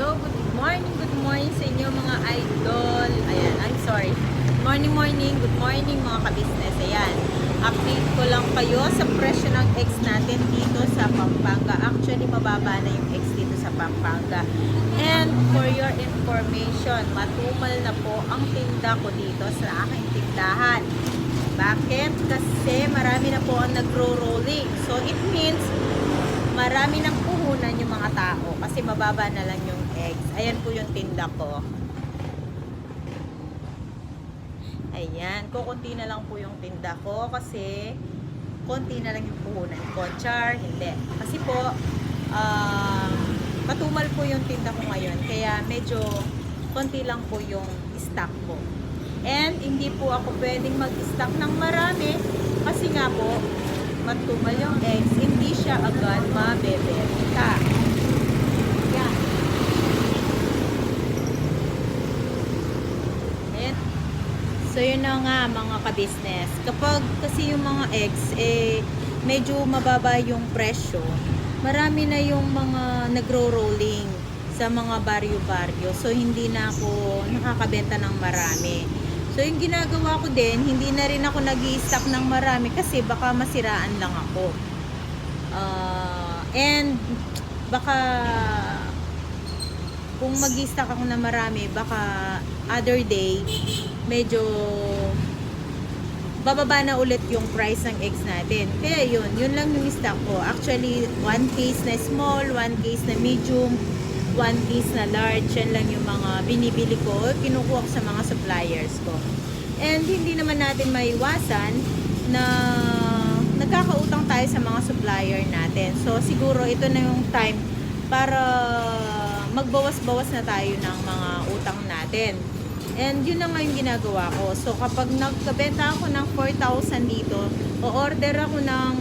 Hello, good morning, good morning sa inyo mga idol. Ayan, I'm sorry. Morning, morning, good morning mga kabisnes. Ayan, update ko lang kayo sa presyo ng eggs natin dito sa Pampanga. Actually, mababa na yung eggs dito sa Pampanga. And for your information, matumal na po ang tinda ko dito sa aking tindahan. Bakit? Kasi marami na po ang nagro-rolling. So, it means marami ng puhunan yung mga tao kasi mababa na lang yung eggs. Ayan po yung tinda ko. Ayan, kukunti na lang po yung tinda ko kasi konti na lang yung puhunan ko. Char, hindi. Kasi po, um, matumal po yung tinda ko ngayon. Kaya medyo konti lang po yung stock ko. And hindi po ako pwedeng mag-stock ng marami matumal yung eggs, hindi siya agad mabebenta. Yan. Ayan. So, yun na nga mga kabisnes. Kapag kasi yung mga eggs, eh, medyo mababa yung presyo, marami na yung mga nagro-rolling sa mga baryo-baryo. So, hindi na ako nakakabenta ng marami. So, yung ginagawa ko din, hindi na rin ako nag stock ng marami kasi baka masiraan lang ako. Ah, and, baka kung mag stock ako ng marami, baka other day, medyo bababa na ulit yung price ng eggs natin. Kaya yun, yun lang yung stock ko. Actually, one case na small, one case na medium, one case na large. Yan lang yung mga binibili ko, kinukuha ko sa mga suppliers ko. And hindi naman natin maiwasan na nagkakautang tayo sa mga supplier natin. So, siguro ito na yung time para magbawas-bawas na tayo ng mga utang natin. And yun na nga yung ginagawa ko. So, kapag nagkabenta ako ng 4,000 dito, o-order ako ng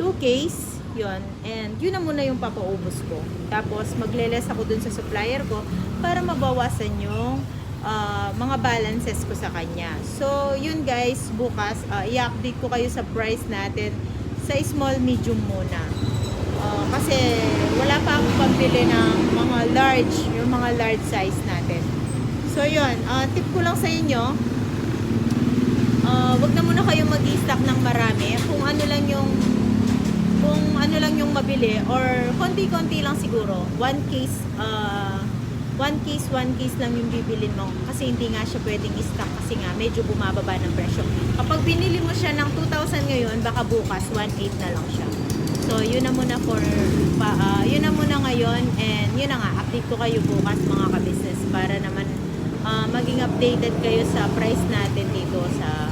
2 case, yun. And yun na muna yung papaubos ko. Tapos, magle-less ako dun sa supplier ko para mabawasan yung ah, mga balances ko sa kanya. So, yun guys, bukas, ah, i-update ko kayo sa price natin sa small, medium muna. Ah, kasi wala pa akong pambili ng mga large, yung mga large size natin. So, yun. ah, tip ko lang sa inyo, ah, wag na muna kayo mag-stock ng marami. Kung ano lang yung kung ano lang yung mabili or konti-konti lang siguro. One case, ah, one case, one case lang yung bibilin mo. Kasi hindi nga siya pwedeng stock kasi nga medyo bumababa ng presyo. Kapag binili mo siya ng 2,000 ngayon, baka bukas 1,800 na lang siya. So, yun na muna for, pa, ah, yun na muna ngayon and yun na nga, update ko kayo bukas mga ka-business para naman ah, maging updated kayo sa price natin dito sa